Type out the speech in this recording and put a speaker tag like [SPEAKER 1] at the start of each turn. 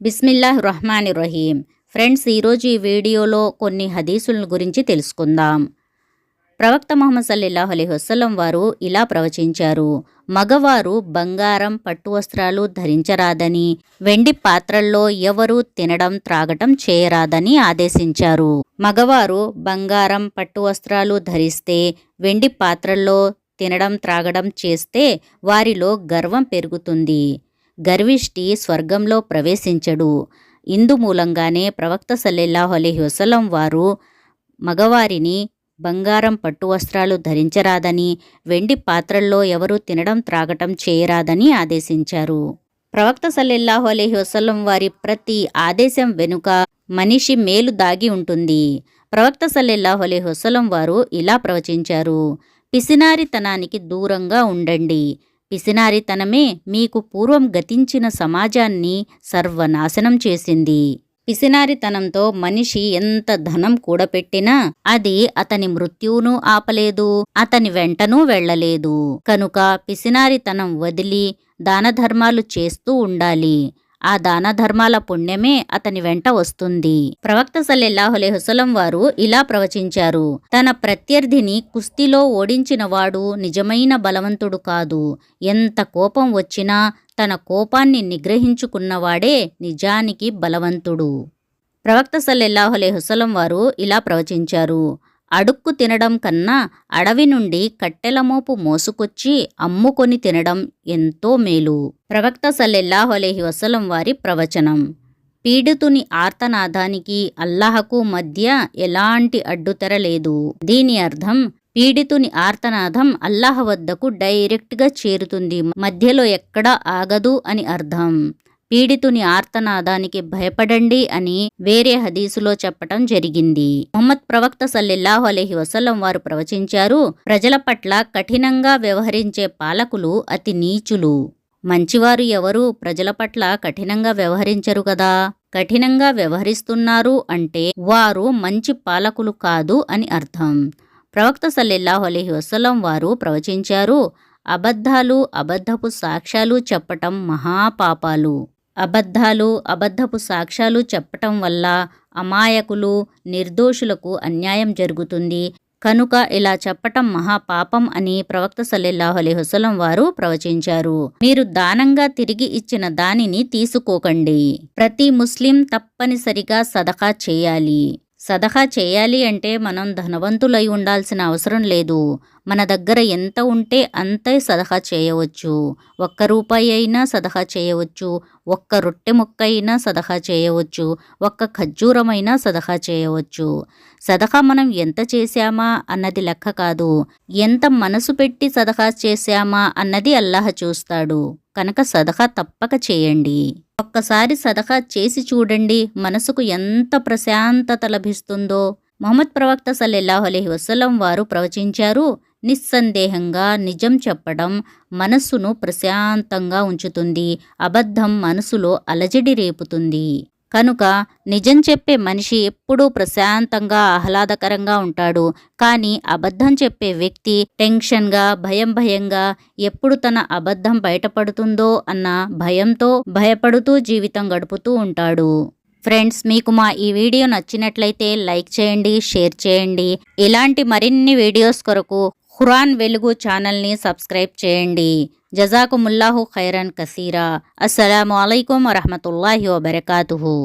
[SPEAKER 1] బిస్మిల్లాహ్ Rahman Rahim friends ఈరోజు ఈ వీడియోలో కొన్ని హదీసుల గురించి తెలుసుకుందాం. ప్రవక్త మొహమ్మద్ సల్లెల్లాహు అలీ వసలం వారు ఇలా ప్రవచించారు. మగవారు బంగారం పట్టు వస్త్రాలు ధరించరాదని వెండి పాత్రల్లో ఎవరు తినడం త్రాగటం చేయరాదని ఆదేశించారు. మగవారు బంగారం పట్టు వస్త్రాలు ధరిస్తే వెండి పాత్రల్లో తినడం త్రాగడం చేస్తే వారిలో గర్వం పెరుగుతుంది. గర్విష్టి స్వర్గంలో ప్రవేశించడు. ఇందు మూలంగానే ప్రవక్త సల్లెల్లాహు అలైహి వసలం వారు మగవారిని బంగారం పట్టు వస్త్రాలు ధరించరాదని వెండి పాత్రల్లో ఎవరు తినడం త్రాగటం చేయరాదని ఆదేశించారు. ప్రవక్త సల్లెల్లాహు అలైహి వసలం వారి ప్రతి ఆదేశం వెనుక మనిషి మేలు దాగి ఉంటుంది. ప్రవక్త సల్లెల్లాహు అలైహి వసలం వారు ఇలా ప్రవచించారు పిసినారితనానికి దూరంగా ఉండండి. పిసినారితనమే మీకు పూర్వం గతించిన సమాజాన్ని సర్వనాశనం చేసింది. పిసినారితనంతో మనిషి ఎంత ధనం కూడపెట్టినా అది అతని మృత్యువును ఆపలేదు అతని వెంటనూ వెళ్ళలేదు కనుక పిసినారితనం వదిలి దానధర్మాలు చేస్తూ ఉండాలి. ఆ దాన ధర్మాల పుణ్యమే అతని వెంట వస్తుంది. ప్రవక్త సల్లెల్లాహులే హుసలం వారు ఇలా ప్రవచించారు. తన ప్రత్యర్థిని కుస్తీలో ఓడించినవాడు నిజమైన బలవంతుడు కాదు. ఎంత కోపం వచ్చినా తన కోపాన్ని నిగ్రహించుకున్నవాడే నిజానికి బలవంతుడు. ప్రవక్త సల్లెల్లాహులే హుసలం వారు ఇలా ప్రవచించారు. అడుక్కు తినడం కన్నా అడవి నుండి కట్టెల మోపు మోసుకొచ్చి అమ్ముకొని తినడం ఎంతో మేలు. ప్రవక్త సల్లెల్లాహలేహి వసలం వారి ప్రవచనం. పీడితుని ఆర్తనాదానికి అల్లాహకు మధ్య ఎలాంటి అడ్డుతెర లేదు. దీని అర్థం పీడితుని ఆర్తనాదం అల్లాహ వద్దకు డైరెక్ట్గా చేరుతుంది. మధ్యలో ఎక్కడా ఆగదు అని అర్థం. పీడితుని ఆర్తనాదానికి భయపడండి అని వేరే హదీసులో చెప్పటం జరిగింది. మొహమ్మద్ ప్రవక్త సల్లెల్లాహు అలహి వసల్లం వారు ప్రవచించారు ప్రజల పట్ల కఠినంగా వ్యవహరించే పాలకులు అతి నీచులు. మంచివారు ఎవరు? ప్రజల పట్ల కఠినంగా వ్యవహరించరు కదా. కఠినంగా వ్యవహరిస్తున్నారు అంటే వారు మంచి పాలకులు కాదు అని అర్థం. ప్రవక్త సల్లెల్లాహు అలహి వసలం వారు ప్రవచించారు అబద్ధాలు అబద్ధపు సాక్ష్యాలు చెప్పటం మహాపాపాలు. అబద్ధాలు అబద్ధపు సాక్ష్యాలు చెప్పటం వల్ల అమాయకులు నిర్దోషులకు అన్యాయం జరుగుతుంది. కనుక ఇలా చెప్పటం మహాపాపం అని ప్రవక్త సల్లెల్లాహు అలైహుసలం వారు ప్రవచించారు. మీరు దానంగా తిరిగి ఇచ్చిన దానిని తీసుకోకండి. ప్రతి ముస్లిం తప్పనిసరిగా సదకా చేయాలి. సదహా చేయాలి అంటే మనం ధనవంతులై ఉండాల్సిన అవసరం లేదు. మన దగ్గర ఎంత ఉంటే అంతే సదహా చేయవచ్చు. ఒక్క రూపాయి అయినా సదహా చేయవచ్చు. ఒక్క రొట్టె ముక్క అయినా సదహా చేయవచ్చు. ఒక్క ఖజ్జూరమైనా సదహా చేయవచ్చు. సదహా మనం ఎంత చేశామా అన్నది లెక్క కాదు. ఎంత మనసు పెట్టి సదహా చేశామా అన్నది అల్లాహ చూస్తాడు. కనుక సదహా తప్పక చేయండి. ఒక్కసారి సదఖా చేసి చూడండి. మనసుకు ఎంత ప్రశాంతత లభిస్తుందో. మహమ్మద్ ప్రవక్త సల్లెల్లాహు అలైహి వసలం వారు ప్రవచించారు. నిస్సందేహంగా నిజం చెప్పడం మనస్సును ప్రశాంతంగా ఉంచుతుంది. అబద్ధం మనసులో అలజడి రేపుతుంది. కనుక నిజం చెప్పే మనిషి ఎప్పుడూ ప్రశాంతంగా ఆహ్లాదకరంగా ఉంటాడు. కానీ అబద్ధం చెప్పే వ్యక్తి టెన్షన్గా భయం భయంగా ఎప్పుడు తన అబద్ధం బయటపడుతుందో అన్న భయంతో భయపడుతూ జీవితం గడుపుతూ ఉంటాడు. ఫ్రెండ్స్ మీకు మా ఈ వీడియో నచ్చినట్లయితే లైక్ చేయండి షేర్ చేయండి. ఇలాంటి మరిన్ని వీడియోస్ కొరకు ఖురాన్ వెలుగు ఛానల్ని సబ్స్క్రైబ్ చేయండి జజాకుముల్లాహు ఖైరన్ కసీరా అస్సలం అయికం వరహమతుల్లాహి వబర్కాతుహు